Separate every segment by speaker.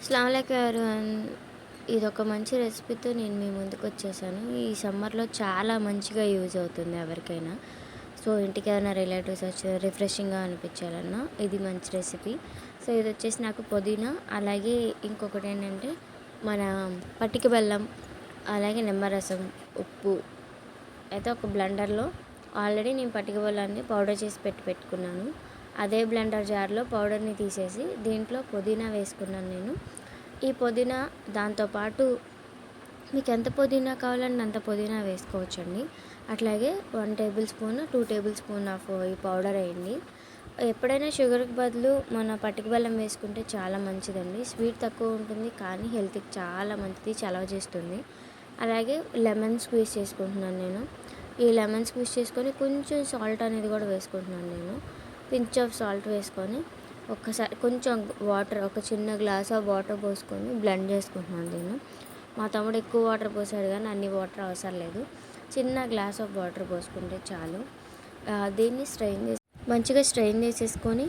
Speaker 1: అస్సలాముఅలైకుం ఇది ఒక మంచి రెసిపీతో నేను మీ ముందుకు వచ్చేసాను. ఈ సమ్మర్లో చాలా మంచిగా యూజ్ అవుతుంది ఎవరికైనా. సో ఇంటికి ఏమైనా రిలేటివ్స్ వచ్చి రిఫ్రెషింగ్గా అనిపించాలన్నా ఇది మంచి రెసిపీ. సో ఇది వచ్చేసి నాకు పుదీనా అలాగే ఇంకొకటి ఏంటంటే మన పట్టిక బెల్లం అలాగే నిమ్మరసం ఉప్పు. అయితే ఒక బ్లెండర్లో ఆల్రెడీ నేను పట్టిక బెల్లాన్ని పౌడర్ చేసి పెట్టి పెట్టుకున్నాను. అదే బ్లెండర్ జార్లో పౌడర్ని తీసేసి దీంట్లో పుదీనా వేసుకున్నాను నేను. ఈ పుదీనా దాంతోపాటు మీకు ఎంత పుదీనా కావాలంటే అంత పుదీనా వేసుకోవచ్చండి. అట్లాగే one table spoon two table spoon of ఈ పౌడర్ వేయండి. ఎప్పుడైనా షుగర్కి బదులు మన పట్టుకు బెల్లం వేసుకుంటే చాలా మంచిదండి. స్వీట్ తక్కువ ఉంటుంది కానీ హెల్త్కి చాలా మంచిది చలవ చేస్తుంది. అలాగే లెమన్ స్క్వీజ్ చేసుకుంటున్నాను నేను. ఈ లెమన్ స్క్వీజ్ చేసుకొని కొంచెం సాల్ట్ అనేది కూడా వేసుకుంటున్నాను నేను. పించ్ ఆఫ్ సాల్ట్ వేసుకొని ఒక్కసారి కొంచెం వాటర్ ఒక చిన్న గ్లాస్ ఆఫ్ వాటర్ పోసుకొని బ్లెండ్ చేసుకుంటున్నాను నేను. మా తమ్ముడు ఎక్కువ వాటర్ పోసాడు కానీ అన్ని వాటర్ అవసరం లేదు. చిన్న గ్లాస్ ఆఫ్ వాటర్ పోసుకుంటే చాలు. దీన్ని స్ట్రెయిన్ చేసి మంచిగా స్ట్రెయిన్ చేసేసుకొని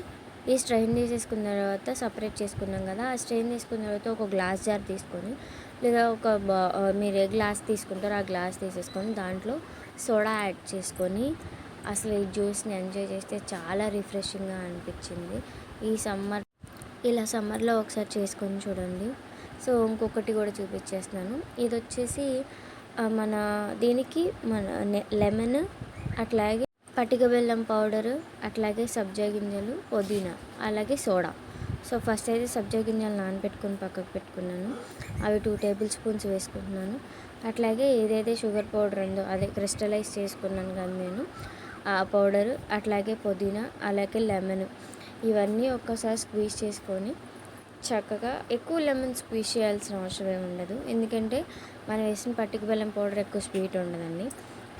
Speaker 1: ఈ స్ట్రెయిన్ చేసేసుకున్న తర్వాత సపరేట్ చేసుకున్నాం కదా ఆ స్ట్రెయిన్ చేసుకున్న తర్వాత ఒక గ్లాస్ జార్ తీసుకొని లేదా ఒక బా- మీరు ఏ గ్లాస్ తీసుకుంటారో ఆ గ్లాస్ తీసేసుకొని దాంట్లో సోడా యాడ్ చేసుకొని అసలు ఈ జ్యూస్ని ఎంజాయ్ చేస్తే చాలా రిఫ్రెషింగ్గా అనిపించింది. ఈ సమ్మర్ ఇలా సమ్మర్లో ఒకసారి చేసుకొని చూడండి. సో ఇంకొకటి కూడా చూపించేస్తున్నాను. ఇది వచ్చేసి మన దీనికి మన లెమన్ అట్లాగే పటిక బెల్లం పౌడరు అట్లాగే సబ్జా గింజలు పుదీనా అలాగే సోడా. సో ఫస్ట్ అయితే సబ్జా గింజలు నానబెట్టుకొని పక్కకు పెట్టుకున్నాను. అవి టూ టేబుల్ స్పూన్స్ వేసుకుంటున్నాను. అట్లాగే ఏదైతే షుగర్ పౌడర్ ఉందో అదే క్రిస్టలైజ్ చేసుకున్నాను కానీ నేను. పౌడరు అట్లాగే పుదీనా అలాగే లెమన్ ఇవన్నీ ఒక్కసారి స్క్వీజ్ చేసుకొని చక్కగా ఎక్కువ లెమన్ స్క్వీజ్ చేయాల్సిన అవసరం ఏమి ఉండదు. ఎందుకంటే మనం వేసిన పట్టిక బెల్లం పౌడర్ ఎక్కువ స్వీట్ ఉండదండి.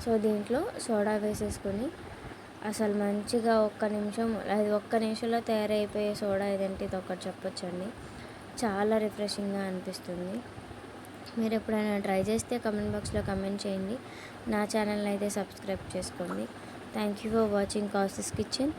Speaker 1: సో దీంట్లో సోడా వేసేసుకొని అసలు మంచిగా ఒక్క నిమిషం అది ఒక్క నిమిషంలో తయారైపోయే సోడా ఏదంటే ఇది ఒకటి చెప్పొచ్చండి. చాలా రిఫ్రెషింగ్గా అనిపిస్తుంది. మీరు ఎప్పుడైనా ట్రై చేస్తే కమెంట్ బాక్స్లో కమెంట్ చేయండి. నా ఛానల్ని అయితే సబ్స్క్రైబ్ చేసుకోండి. Thank you for watching Causes Kitchen.